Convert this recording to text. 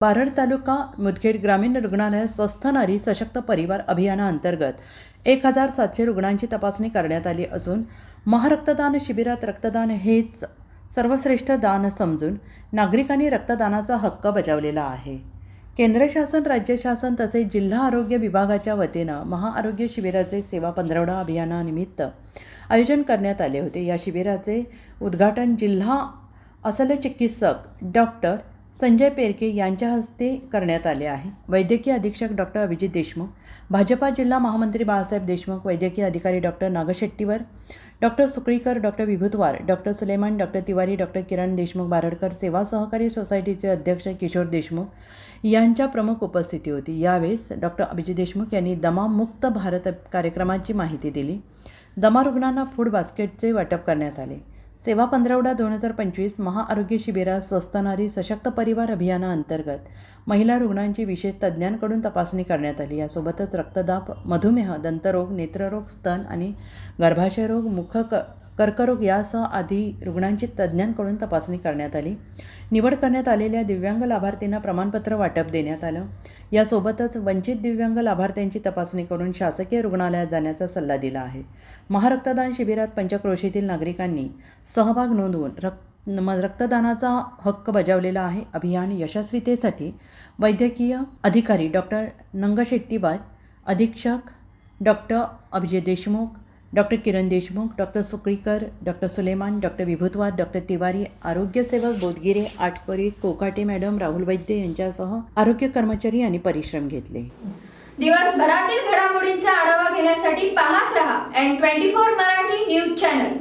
बारड तालुका मुदखेड ग्रामीण रुग्णालयात स्वस्थ नारी सशक्त परिवार अभियानाअंतर्गत एक हजार सातशे रुग्णांची तपासणी करण्यात आली असून महारक्तदान शिबिरात रक्तदान हेच सर्वश्रेष्ठ दान समजून नागरिकांनी रक्तदानाचा हक्क बजावलेला आहे. केंद्र शासन राज्य शासन तसेच जिल्हा आरोग्य विभागाच्या वतीनं महाआरोग्य शिबिराचे सेवा पंधरवडा अभियानानिमित्त आयोजन करण्यात आले होते. या शिबिराचे उद्घाटन जिल्हा असल चिकित्सक डॉक्टर संजय पेरके यांच्या हस्ते करण्यात आले आहे. वैद्यकीय अधीक्षक डॉक्टर अभिजित देशमुख भाजपा जिल्हा महामंत्री बाळासाहेब देशमुख वैद्यकीय अधिकारी doctor Nagshettiwar doctor Sukalikar doctor Vibhutwar doctor Suleman doctor Tiwari doctor Kiran Deshmukh Baradkar सेवा सहकारी सोसायटीचे अध्यक्ष किशोर देशमुख यांच्या प्रमुख उपस्थिती होती. यावेळेस डॉक्टर अभिजित देशमुख यांनी दमामुक्त भारत कार्यक्रमाची माहिती दिली. दमा रुग्णांना फूड बास्केटचे वाटप करण्यात आले. सेवा पंधरवडा दोन हजार पंचवीस महाआरोग्य शिबिरात स्वस्थ नारी सशक्त परिवार अभियानाअंतर्गत महिला रुग्णांची विशेष तज्ज्ञांकडून तपासणी करण्यात आली. यासोबतच रक्तदाब मधुमेह दंतरोग नेत्ररोग स्तन आणि गर्भाशयरोग मुख क कर्करोग यासह आधी रुग्णांची तज्ज्ञांकडून तपासणी करण्यात आली. निवड करण्यात आलेल्या दिव्यांग लाभार्थींना प्रमाणपत्र वाटप देण्यात आलं. यासोबतच वंचित दिव्यांग लाभार्थ्यांची तपासणी करून शासकीय रुग्णालयात जाण्याचा सल्ला दिला आहे. महारक्तदान शिबिरात पंचक्रोशीतील नागरिकांनी सहभाग नोंदवून रक्त रक्तदानाचा हक्क बजावलेला आहे. अभियान यशस्वीतेसाठी वैद्यकीय अधिकारी डॉक्टर नंगशेट्टीबाय अधीक्षक doctor Abhijay Deshmukh doctor Kiran Deshmukh doctor Sukalikar doctor Suleman doctor Vibhutwad doctor Tiwari आरोग्यसेवक बोधगिरे आटकोरी कोकाटे मॅडम राहुल वैद्य यांच्यासह आरोग्य कर्मचारी यांनी परिश्रम घेतले. दिवसभरातील घडामोडींचा आढावा घेण्यासाठी पाहत रहा N twenty four Marathi news channel.